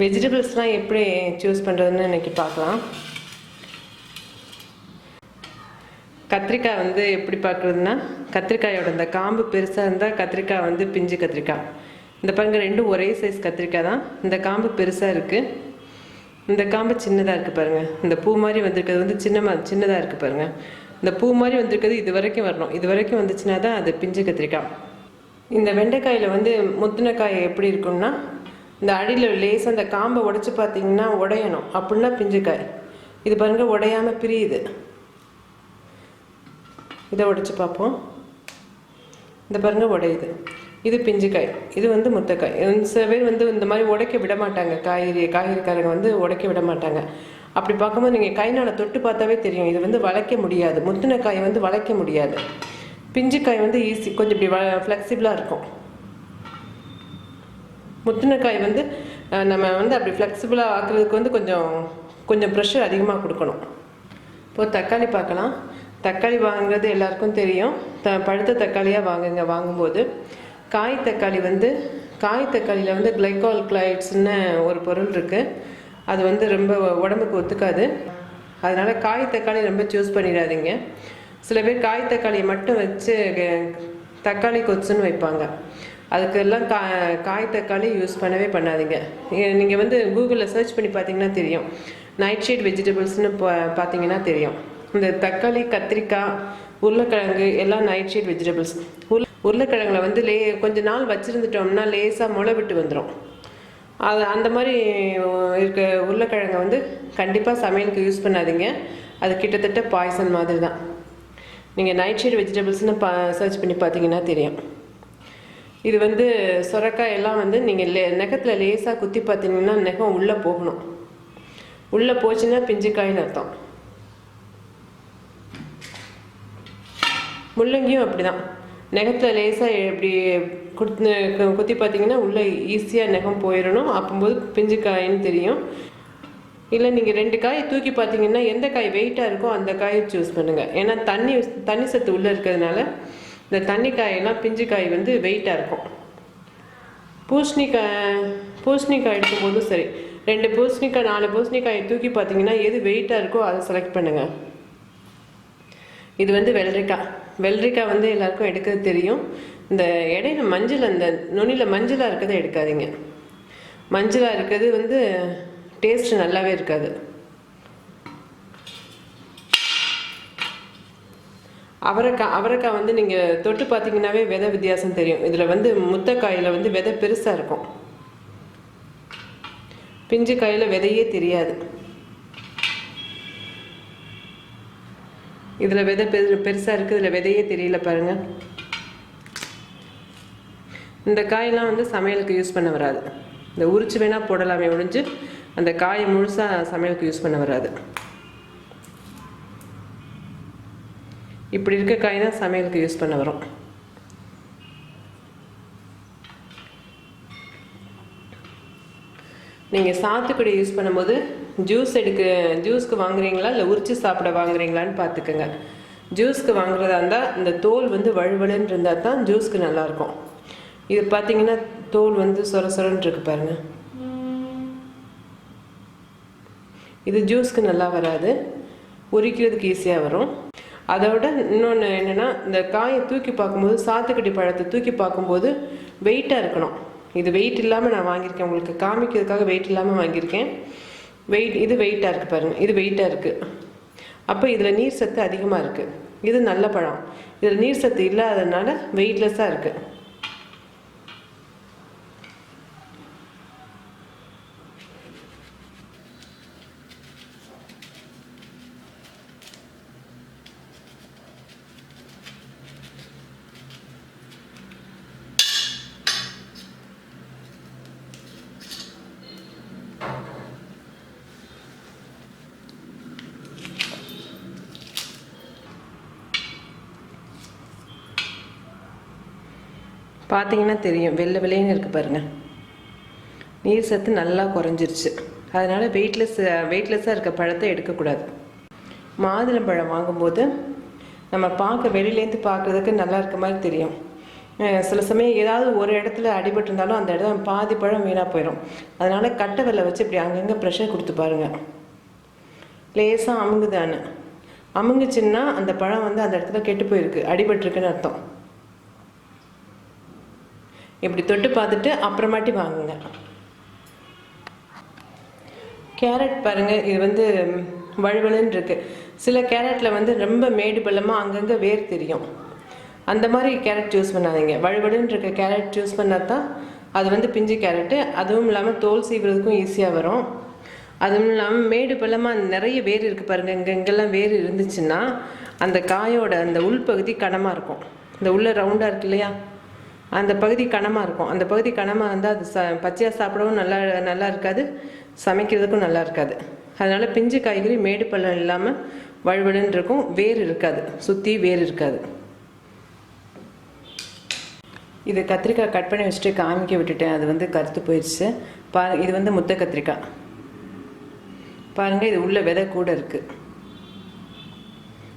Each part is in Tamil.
வெஜிடபிள்ஸ்லாம் எப்படி சூஸ் பண்ணுறதுன்னு இன்றைக்கி பார்க்கலாம். கத்திரிக்காய் வந்து எப்படி பார்க்குறதுன்னா கத்திரிக்காயோட இந்த காம்பு பெருசாக இருந்தால் கத்திரிக்காய் வந்து பிஞ்சு கத்திரிக்காய். இந்த பாருங்க ரெண்டும் ஒரே சைஸ் கத்திரிக்காய் தான். இந்த காம்பு பெருசாக இருக்குது இந்த காம்பு சின்னதாக இருக்குது பாருங்கள் இந்த பூ மாதிரி வந்திருக்கிறது வந்து சின்னமாக சின்னதாக இருக்குது பாருங்கள் இந்த பூ மாதிரி வந்திருக்கிறது இது வரைக்கும் வரணும். இது வரைக்கும் வந்துச்சுன்னா தான் அது பிஞ்சு கத்திரிக்காய். இந்த வெண்டைக்காயில் வந்து முத்தின காய் எப்படி இருக்கும்னா இந்த அடியில் லேசாக அந்த காம்பை உடச்சி பார்த்தீங்கன்னா உடையணும். அப்படின்னா பிஞ்சுக்காய். இது பாருங்கள் உடையாமல் பிரியுது. இதை உடச்சி பார்ப்போம். இந்த பாருங்க உடையுது. இது பிஞ்சுக்காய். இது வந்து முத்தக்காய். சில பேர் வந்து இந்த மாதிரி உடைக்க விட மாட்டாங்க. காய்கறி காய்கறிக்காரங்க வந்து உடைக்க விட மாட்டாங்க. அப்படி பார்க்கும்போது நீங்கள் கைனால் தொட்டு பார்த்தாவே தெரியும். இது வந்து வளைக்க முடியாது. முத்தின காய் வந்து வளைக்க முடியாது. பிஞ்சுக்காய் வந்து ஈஸி கொஞ்சம் இப்படி ஃப்ளெக்சிபிளாக இருக்கும். முத்தினக்காய் வந்து நம்ம வந்து அப்படி ஃப்ளெக்சிபிளாக ஆக்குறதுக்கு வந்து கொஞ்சம் கொஞ்சம் ப்ரெஷர் அதிகமாக கொடுக்கணும். இப்போ தக்காளி பார்க்கலாம். தக்காளி வாங்குறது எல்லாருக்கும் தெரியும். த பழுத்த தக்காளியாக வாங்குங்க வாங்கும்போது. காய் தக்காளி வந்து காய் தக்காளியில் வந்து கிளைகால் கிளைட்ஸ்னு ஒரு பொருள் இருக்குது அது வந்து ரொம்ப உடம்புக்கு ஒத்துக்காது. அதனால் காய் தக்காளி ரொம்ப சூஸ் பண்ணிடாதீங்க. சில பேர் காய் தக்காளியை மட்டும் வச்சு தக்காளி கொத்துன்னு வைப்பாங்க. அதுக்கெல்லாம் கா காய் தக்காளி யூஸ் பண்ணவே பண்ணாதீங்க. நீங்கள் வந்து கூகுளில் சர்ச் பண்ணி பார்த்தீங்கன்னா தெரியும். நைட் ஷேட் வெஜிடபிள்ஸ்னு பா பார்த்தீங்கன்னா தெரியும். இந்த தக்காளி கத்திரிக்காய் உருளைக்கிழங்கு எல்லாம் நைட் ஷேட் வெஜிடபிள்ஸ் உருளை உருளைக்கிழங்குல வந்து லே கொஞ்ச நாள் வச்சுருந்துட்டோம்னா லேசாக முளை விட்டு வந்துடும் அது அந்த மாதிரி இருக்க உருளைக்கிழங்கை வந்து கண்டிப்பாக சமையலுக்கு யூஸ் பண்ணாதீங்க. அது கிட்டத்தட்ட பாய்சன் மாதிரி தான். நீங்கள் நைட் ஷேட் வெஜிடபிள்ஸ்னு பா சர்ச் பண்ணி பார்த்தீங்கன்னா தெரியும். இது வந்து சுரக்காய் எல்லாம் வந்து நீங்கள் லே நெகத்தில் லேசாக குத்தி பார்த்தீங்கன்னா நெகம் உள்ளே போகணும். உள்ளே போச்சுன்னா பிஞ்சுக்காயின்னு அர்த்தம். முள்ளங்கியும் அப்படிதான். நெகத்தில் லேசாக இப்படி குத்து குத்தி பார்த்தீங்கன்னா உள்ளே ஈஸியாக நெகம் போயிடணும் அப்போது பிஞ்சுக்காயின்னு தெரியும். இல்லை நீங்கள் ரெண்டு காய் தூக்கி பார்த்தீங்கன்னா எந்த காய் வெயிட்டாக இருக்கோ அந்த காயை சூஸ் பண்ணுங்கள் ஏன்னா தண்ணி தண்ணி சத்து உள்ளே இருக்கிறதுனால இந்த தண்ணி காயெல்லாம் பிஞ்சு காய் வந்து வெயிட்டாக இருக்கும். பூசணிக்காய் பூசணிக்காய் எடுக்கும்போதும் சரி ரெண்டு பூசணிக்காய் நாலு பூசணிக்காயை தூக்கி பார்த்தீங்கன்னா எது வெயிட்டாக இருக்கோ அதை செலக்ட் பண்ணுங்கள் இது வந்து வெள்ளரிக்காய். வெள்ளரிக்காய் வந்து எல்லாருக்கும் எடுக்கிறது தெரியும். இந்த இடையில மஞ்சள் அந்த நுனியில் மஞ்சளாக இருக்கிறத எடுக்காதீங்க. மஞ்சளாக இருக்கிறது வந்து டேஸ்ட் நல்லாவே இருக்காது. அவரைக்காய் அவரைக்காய் வந்து நீங்கள் தொட்டு பார்த்தீங்கன்னாவே விதை வித்தியாசம் தெரியும். இதில் வந்து முத்தக்காயில் வந்து விதை பெருசாக இருக்கும். பிஞ்சு காயில் விதையே தெரியாது. இதில் விதை பெரு பெருசாக இருக்குது இதில் விதையே தெரியல பாருங்கள் இந்த காயெல்லாம் வந்து சமையலுக்கு யூஸ் பண்ண வராது. இந்த உரிச்சு வேணால் போடலாமே ஒழிஞ்சு அந்த காயை முழுசாக சமையலுக்கு யூஸ் பண்ண வராது. இப்படி இருக்க காய் தான் சமையலுக்கு யூஸ் பண்ண வரும். நீங்கள் சாத்துக்குடி யூஸ் பண்ணும்போது ஜூஸ் எடுக்க ஜூஸ்க்கு வாங்குறீங்களா? இல்லை உரிச்சு சாப்பிட வாங்குறீங்களான்னு பார்த்துக்கோங்க ஜூஸ்க்கு வாங்குறதா இருந்தால் இந்த தோல் வந்து வழுவழுன்னு இருந்தால் தான் ஜூஸ்க்கு நல்லாயிருக்கும் இது பார்த்தீங்கன்னா தோல் வந்து சொர சொரன்னு இருக்கு பாருங்க. இது ஜூஸ்க்கு நல்லா வராது. உரிக்கிறதுக்கு ஈஸியாக வரும். அதோட இன்னொன்று என்னென்னா இந்த காயை தூக்கி பார்க்கும்போது சாத்துக்கட்டி பழத்தை தூக்கி பார்க்கும்போது வெயிட்டாக இருக்கணும். இது வெயிட் இல்லாமல் நான் வாங்கியிருக்கேன். உங்களுக்கு காமிக்கிறதுக்காக வெயிட் இல்லாமல் வாங்கியிருக்கேன். வெயிட் இது வெயிட்டாக இருக்குது பாருங்கள் இது வெயிட்டாக இருக்குது அப்போ இதில் நீர் சத்து அதிகமாக இருக்குது இது நல்ல பழம். இதில் நீர் சத்து இல்லாததுனால வெயிட்லெஸ்ஸாக இருக்குது பார்த்தீங்கன்னா தெரியும். வெள்ளை வெள்ளைன்னு இருக்குது பாருங்கள் நீர் சத்து நல்லா குறைஞ்சிருச்சு. அதனால் வெயிட்லெஸ் வெயிட்லெஸ்ஸாக இருக்க பழத்தை எடுக்கக்கூடாது. மாதுளம்பழம் வாங்கும்போது நம்ம பார்க்க வெளியிலேருந்து பார்க்குறதுக்கு நல்லா இருக்க மாதிரி தெரியும். சில சமயம் ஏதாவது ஒரு இடத்துல அடிபட்டிருந்தாலும் அந்த இடத்துல பாதி பழம் வீணாக போயிடும் அதனால் கட்டை வெள்ளை வச்சு இப்படி அங்கங்கே ப்ரெஷர் கொடுத்து பாருங்கள் லேசாக அமுங்குதான்னு. அமுங்குச்சுன்னா அந்த பழம் வந்து அந்த இடத்துல கெட்டு போயிருக்கு. அடிபட்டிருக்குன்னு அர்த்தம். இப்படி தொட்டு பார்த்துட்டு அப்புறமாட்டி வாங்குங்க. கேரட் பாருங்கள் இது வந்து வழுவழுன்னு இருக்குது சில கேரட்டில் வந்து ரொம்ப மேடு பள்ளமாக அங்கங்கே வேர் தெரியும். அந்த மாதிரி கேரட் யூஸ் பண்ணாதீங்க. வழுவழுன்னு இருக்க கேரட் யூஸ் பண்ணால் தான் அது வந்து பிஞ்சு கேரட்டு. அதுவும் இல்லாமல் தோல் சீவுறதுக்கும் ஈஸியாக வரும். அதுவும் இல்லாமல் மேடு பள்ளமாக நிறைய வேர் இருக்குது பாருங்கள் இங்கே இங்கெல்லாம் வேர் இருந்துச்சுன்னா அந்த காயோட அந்த உள்பகுதி கனமாக இருக்கும். இந்த உள்ள ரவுண்டாக இருக்கு இல்லையா? அந்த பகுதி கனமாக இருக்கும். அந்த பகுதி கனமாக இருந்தால் அது ச பச்சையாக சாப்பிடவும் நல்லா நல்லா இருக்காது. சமைக்கிறதுக்கும் நல்லா இருக்காது. அதனால் பிஞ்சு காய்கறி மேடு பள்ளம் இல்லாமல் வழுவழுன்னு இருக்கும். வேர் இருக்காது. சுற்றி வேர் இருக்காது. இது கத்திரிக்காய் கட் பண்ணி வச்சுட்டு காமிக்க விட்டுட்டேன். அது வந்து கருத்து போயிடுச்சு பா இது வந்து முத்த கத்திரிக்காய். பாருங்கள் இது உள்ள விதை கூட இருக்குது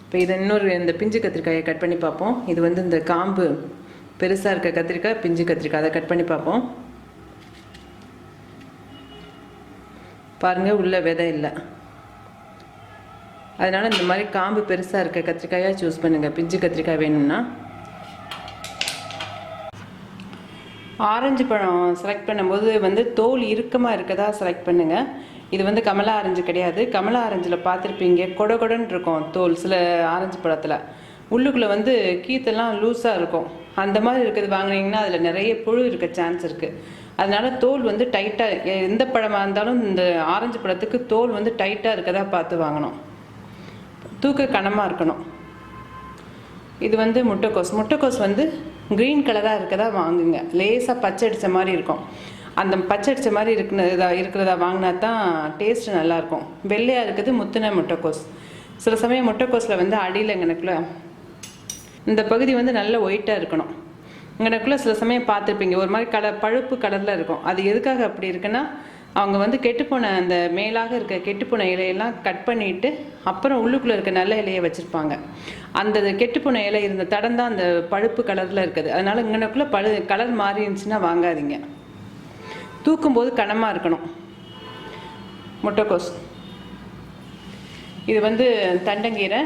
இப்போ இதை இன்னொரு இந்த பிஞ்சு கத்திரிக்காயை கட் பண்ணி பார்ப்போம். இது வந்து இந்த காம்பு. பெருசாக இருக்க கத்திரிக்காய் பிஞ்சு கத்திரிக்காய். அதை கட் பண்ணி பார்ப்போம். பாருங்கள் உள்ள விதை இல்லை. அதனால் இந்த மாதிரி காம்பு பெருசாக இருக்க கத்திரிக்காயாக சூஸ் பண்ணுங்கள் பிஞ்சு கத்திரிக்காய் வேணும்னா. ஆரஞ்சு பழம் செலக்ட் பண்ணும்போது வந்து தோல் இறுக்கமாக இருக்கதா செலக்ட் பண்ணுங்கள் இது வந்து கமலா ஆரஞ்சு கிடையாது. கமலா ஆரஞ்சில் பார்த்துருப்பீங்க கொட கொடன்னு இருக்கும் தோல் சில ஆரஞ்சு பழத்தில். உள்ளுக்குள்ளே வந்து கீத்தெல்லாம் லூஸாக இருக்கும். அந்த மாதிரி இருக்கிறது வாங்குனீங்கன்னா அதில் நிறைய புழு இருக்க சான்ஸ் இருக்குது அதனால தோல் வந்து டைட்டாக எந்த பழமாக இருந்தாலும் இந்த ஆரஞ்சு பழத்துக்கு தோல் வந்து டைட்டாக இருக்கதா பார்த்து வாங்கணும். தூக்க கனமாக இருக்கணும். இது வந்து முட்டைக்கோஸ். முட்டைக்கோஸ் வந்து க்ரீன் கலராக இருக்கதா வாங்குங்க. லேசாக பச்சை அடித்த மாதிரி இருக்கும். அந்த பச்சை அடித்த மாதிரி இருக்கிறதா இருக்கிறதா வாங்கினா தான் டேஸ்ட் நல்லாயிருக்கும் வெள்ளையாக இருக்குது முத்தின முட்டைக்கோஸ். சில சமயம் முட்டைக்கோஸில் வந்து அடியில் எங்கனக்குள்ள இந்த பகுதி வந்து நல்ல ஒயிட்டாக இருக்கணும். இங்கனக்குள்ளே சில சமயம் பார்த்துருப்பீங்க ஒரு மாதிரி கலர் பழுப்பு கலரில் இருக்கும். அது எதுக்காக அப்படி இருக்குன்னா அவங்க வந்து கெட்டுப்போன அந்த மேலாக இருக்க கெட்டுப்போன இலையெல்லாம் கட் பண்ணிட்டு அப்புறம் உள்ளுக்குள்ளே இருக்க நல்ல இலையை வச்சுருப்பாங்க. அந்த கெட்டுப்போன இலை இருந்த தடம் தான் அந்த பழுப்பு கலரில் இருக்குது. அதனால் இங்கனக்குள்ளே பழு கலர் மாறி இருந்துச்சுன்னா வாங்காதீங்க. தூக்கும்போது கனமாக இருக்கணும். முட்டைக்கோஸ். இது வந்து தண்டங்கீரை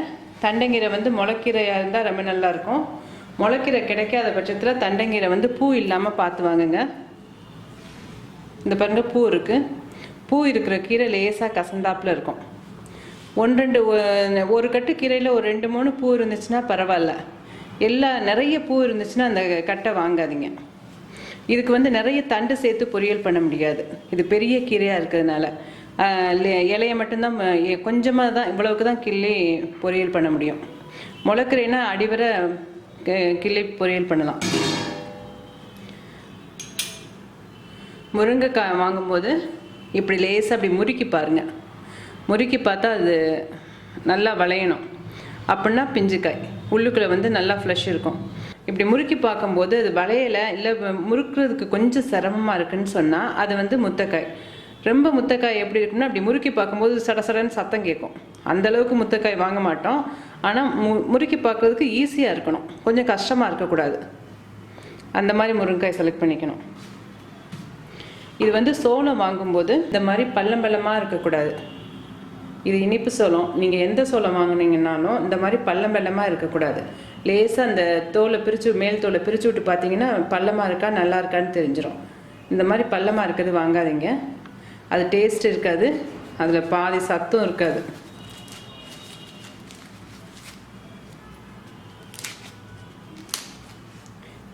தண்டங்கீரை வந்து முளைக்கீரையாக இருந்தால் ரொம்ப நல்லா இருக்கும் முளைக்கீரை கிடைக்காத பட்சத்தில் தண்டங்கீரை வந்து பூ இல்லாமல் பார்த்து வாங்குங்க இந்த பாருங்கள் பூ இருக்குது பூ இருக்கிற கீரை லேசாக கசந்தாப்பில் இருக்கும். ஒன்று ரெண்டு ஒரு கட்டு கீரையில் ஒரு ரெண்டு மூணு பூ இருந்துச்சுன்னா பரவாயில்ல. எல்லா நிறைய பூ இருந்துச்சுன்னா அந்த கட்டை வாங்காதீங்க. இதுக்கு வந்து நிறைய தண்டு சேர்த்து பொரியல் பண்ண முடியாது. இது பெரிய கீரையாக இருக்கிறதுனால. இலையை மட்டும்தான் கொஞ்சமாக தான் இவ்வளவுக்கு தான் கிள்ளி பொரியல் பண்ண முடியும். முளைக்கீரைனா அடிவரை கிள்ளி பொரியல் பண்ணலாம். முருங்கைக்காய் வாங்கும்போது இப்படி லேசாக அப்படி முறுக்கி பாருங்கள் முறுக்கி பார்த்தா அது நல்லா வளையணும். அப்படின்னா பிஞ்சுக்காய். உள்ளுக்குள்ளே வந்து நல்லா ஃப்ளஷ் இருக்கும். இப்படி முறுக்கி பார்க்கும்போது அது வளையலை இல்லை முறுக்குறதுக்கு கொஞ்சம் சிரமமாக இருக்குன்னு சொன்னால் அது வந்து முத்தக்காய். ரொம்ப முத்தக்காய் எப்படி இருக்குன்னா அப்படி முறுக்கி பார்க்கும்போது சடசடன்னு சத்தம் கேட்கும். அந்த அளவுக்கு வாங்க மாட்டோம். ஆனால் மு முறுக்கி பார்க்குறதுக்கு ஈஸியாக இருக்கணும். கொஞ்சம் கஷ்டமாக இருக்கக்கூடாது. அந்த மாதிரி முருங்கைக்காய் செலக்ட் பண்ணிக்கணும். இது வந்து சோளம் வாங்கும்போது இந்த மாதிரி பள்ளம் பள்ளமாக இருக்கக்கூடாது. இது இனிப்பு சோளம். நீங்கள் எந்த சோளம் வாங்குனீங்கன்னாலும் இந்த மாதிரி பள்ளம் பள்ளமாக இருக்கக்கூடாது. லேசாக அந்த தோலை பிரித்து மேல் தோலை பிரித்து விட்டு பார்த்தீங்கன்னா பள்ளமாக இருக்கா நல்லா இருக்கான்னு தெரிஞ்சிடும் இந்த மாதிரி பள்ளமாக இருக்கிறது வாங்காதீங்க. அது டேஸ்ட் இருக்காது. அதில் பாதி சத்தும் இருக்காது.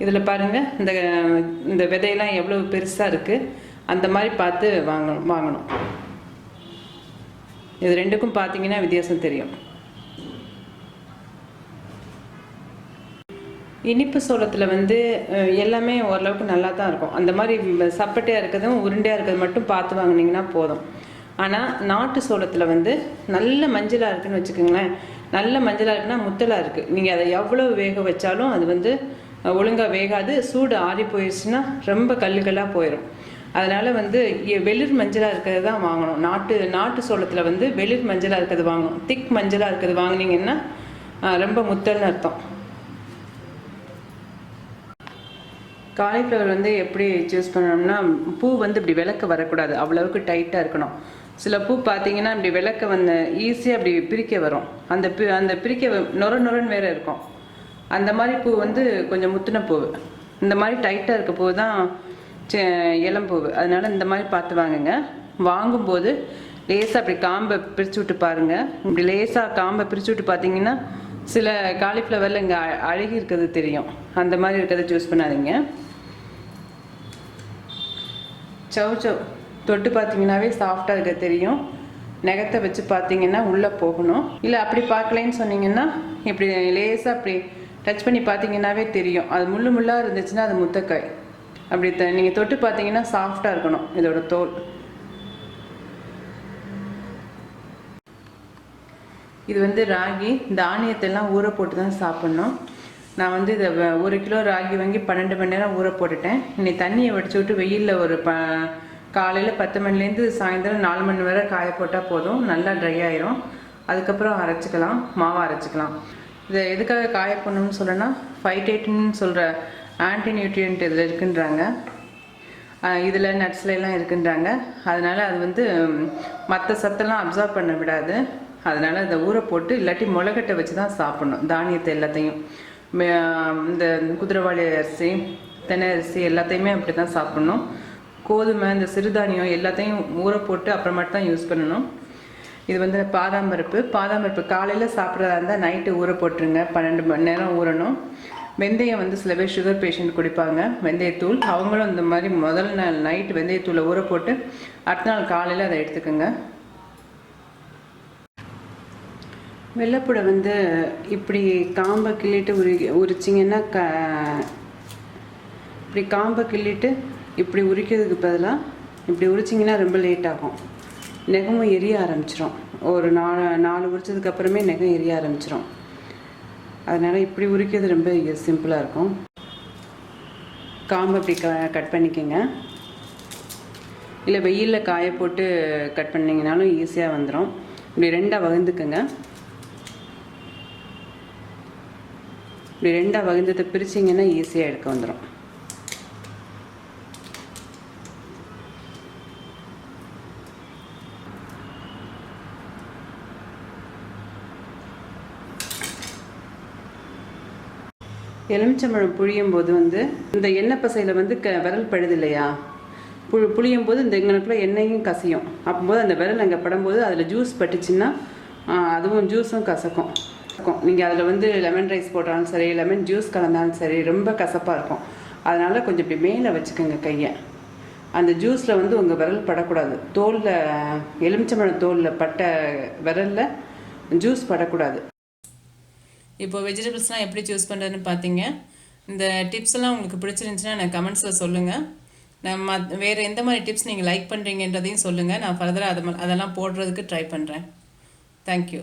இதில் பாருங்கள் இந்த இந்த விதையெல்லாம் எவ்வளோ பெருசாக இருக்குது அந்த மாதிரி பார்த்து வாங்கணும் வாங்கணும். இது ரெண்டுக்கும் பார்த்தீங்கன்னா வித்தியாசம் தெரியும். இனிப்பு சோளத்தில் வந்து எல்லாமே ஓரளவுக்கு நல்லா தான் இருக்கும். அந்த மாதிரி சப்பட்டையாக இருக்கிறதும் உருண்டையாக இருக்கிறது மட்டும் பார்த்து வாங்குனீங்கன்னா போதும். ஆனால் நாட்டு சோளத்தில் வந்து நல்ல மஞ்சளாக இருக்குன்னு வச்சுக்கோங்களேன். நல்ல மஞ்சளாக இருக்குன்னா முத்தலாக இருக்குது நீங்கள் அதை எவ்வளோ வேக வச்சாலும் அது வந்து ஒழுங்காக வேகாது. சூடு ஆறி போயிடுச்சுன்னா ரொம்ப கல்லு கல்லாக போயிடும் அதனால் வந்து வெளிர் மஞ்சளாக இருக்கிறது தான் வாங்கணும். நாட்டு நாட்டு சோளத்தில் வந்து வெளிர் மஞ்சளாக இருக்கிறது வாங்கணும். திக் மஞ்சளாக இருக்கிறது வாங்குனீங்கன்னா ரொம்ப முத்தல்னு அர்த்தம். காலிஃப்ளவர் வந்து எப்படி சூஸ் பண்ணணும்னா பூ வந்து இப்படி விளக்க வரக்கூடாது. அவ்வளவுக்கு டைட்டாக இருக்கணும். சில பூ பார்த்தீங்கன்னா இப்படி விளக்க வந்து ஈஸியாக அப்படி பிரிக்க வரும். அந்த பி அந்த பிரிக்க நொர நொரன்னு வேறு இருக்கும். அந்த மாதிரி பூ வந்து கொஞ்சம் முத்தின பூ. இந்த மாதிரி டைட்டாக இருக்க பூ தான் செ- இளம்பூவு அதனால இந்த மாதிரி பார்த்து வாங்குங்க. வாங்கும்போது லேசாக அப்படி காம்பை பிரித்து விட்டு பாருங்க. இப்படி லேசாக காம்பை பிரித்து விட்டு பார்த்தீங்கன்னா சில காலிஃப்ளவரில் இங்கே அழுகி இருக்கிறது தெரியும். அந்த மாதிரி இருக்கிறத சூஸ் பண்ணாதீங்க. சவ் சவ். தொட்டு பார்த்தீங்கன்னாவே சாஃப்டாக இருக்க தெரியும். நகத்தை வச்சு பார்த்தீங்கன்னா உள்ளே போகணும். இல்லை அப்படி பார்க்கலைன்னு சொன்னீங்கன்னா இப்படி லேசாக அப்படி டச் பண்ணி பார்த்தீங்கன்னாவே தெரியும். அது முள்ளு முள்ளாக இருந்துச்சுன்னா அது முத்தக்காய். அப்படி த நீங்கள் தொட்டு பார்த்தீங்கன்னா சாஃப்டாக இருக்கணும் இதோட தோல். இது வந்து ராகி. தானியத்தெல்லாம் ஊற போட்டு தான் சாப்பிட்ணும். நான் வந்து இதை வ- ஒரு கிலோ ராகி வாங்கி பன்னெண்டு மணி நேரம் ஊற போட்டுட்டேன். இன்னைக்கு தண்ணியை வடிச்சு விட்டு வெயிலில் ஒரு ப காலையில் பத்து மணிலேருந்து சாயந்தரம் நாலு மணி வரை காய போட்டால் போதும். நல்லா ட்ரை ஆயிரும். அதுக்கப்புறம் அரைச்சிக்கலாம். மாவை அரைச்சிக்கலாம். இதை எதுக்காக காய போடணும்னு சொல்லனா ஃபைட்டேட்டின்னு சொல்கிற ஆன்டி நியூட்ரியன்ட் இதில் இருக்குன்றாங்க. இதில் நட்ஸ்ல எல்லாம் இருக்குன்றாங்க. அதனால் அது வந்து மற்ற சத்தெல்லாம் அப்சர்வ் பண்ண விடாது. அதனால் இதை ஊற போட்டு இல்லாட்டி முளைக்கட்டை வச்சு தான் சாப்பிடணும். தானியத்தை எல்லாத்தையும். இந்த குதிரைவாளி அரிசி தென்னை அரிசி எல்லாத்தையுமே அப்படி தான் சாப்பிடணும். கோதுமை இந்த சிறுதானியம் எல்லாத்தையும் ஊற போட்டு அப்புறமாட்டு தான் யூஸ் பண்ணணும். இது வந்து பாதாம் பருப்பு. பாதாம் பருப்பு காலையில் சாப்பிட்றதா இருந்தால் நைட்டு ஊற போட்டுருங்க. பன்னெண்டு மணி நேரம் ஊறணும். வெந்தயம் வந்து சில பேர் சுகர் பேஷண்ட் குடிப்பாங்க. வெந்தயத்தூள். அவங்களும் இந்த மாதிரி முதல் நாள் நைட் வெந்தயத்தூளை ஊற போட்டு அடுத்த நாள் காலையில் அதை எடுத்துக்கோங்க. வெள்ளைப்பூடை வந்து இப்படி காம்பை கிள்ளிட்டு உரி உரிச்சிங்கன்னா க இப்படி காம்பை கிள்ளிட்டு இப்படி உரிக்கிறதுக்கு பதிலாக இப்படி உரிச்சிங்கன்னா ரொம்ப லேட் ஆகும். நெகமும் எரிய ஆரம்பிச்சிடும் ஒரு நாலு நாலு உரிச்சதுக்கு அப்புறமே நெகம் எரிய ஆரம்பிச்சிடும் அதனால் இப்படி உரிக்கிறது ரொம்ப சிம்பிளாக இருக்கும். காம்பை இப்படி க கட் பண்ணிக்கோங்க. இல்லை வெயிலில் காய போட்டு கட் பண்ணிங்கனாலும் ஈஸியாக வந்துடும் இப்படி ரெண்டாக வகுந்துக்குங்க. இப்படி ரெண்டாக வகுந்ததை பிரிச்சிங்கன்னா ஈஸியாக எடுக்க வந்துடும் எலுமிச்சம்பழம் புழியும் போது வந்து இந்த எண்ணெய் பசையில் வந்து க விரல் படுது இல்லையா புழு புளியும் போது இந்த எங்களுக்குள்ள எண்ணெயும் கசியும். அப்போது அந்த விரல் அங்கே படும்போது அதில் ஜூஸ் பட்டுச்சுன்னா அதுவும் ஜூஸும் கசக்கும். இருக்கும். நீங்கள் அதில் வந்து லெமன் ரைஸ் போட்டாலும் சரி லெமன் ஜூஸ் கலந்தாலும் சரி ரொம்ப கசப்பாக இருக்கும். அதனால் கொஞ்சம் இப்படி மேலே வச்சுக்கோங்க கையை. அந்த ஜூஸில் வந்து உங்கள் விரல் படக்கூடாது. தோலில் எலுமிச்சம்பழம் தோலில் பட்ட விரலில் ஜூஸ் படக்கூடாது. இப்போ வெஜிடபிள்ஸ்லாம் எப்படி சூஸ் பண்ணுறதுன்னு பார்த்தீங்க இந்த டிப்ஸ் எல்லாம் உங்களுக்கு பிடிச்சிருந்துச்சுன்னா எனக்கு கமெண்ட்ஸில் சொல்லுங்கள் நான் மத் வேறு எந்த மாதிரி டிப்ஸ் நீங்கள் லைக் பண்ணுறீங்கன்றதையும் சொல்லுங்கள் நான் ஃபர்தராக அதை அதெல்லாம் போடுறதுக்கு ட்ரை பண்ணுறேன் தேங்க்யூ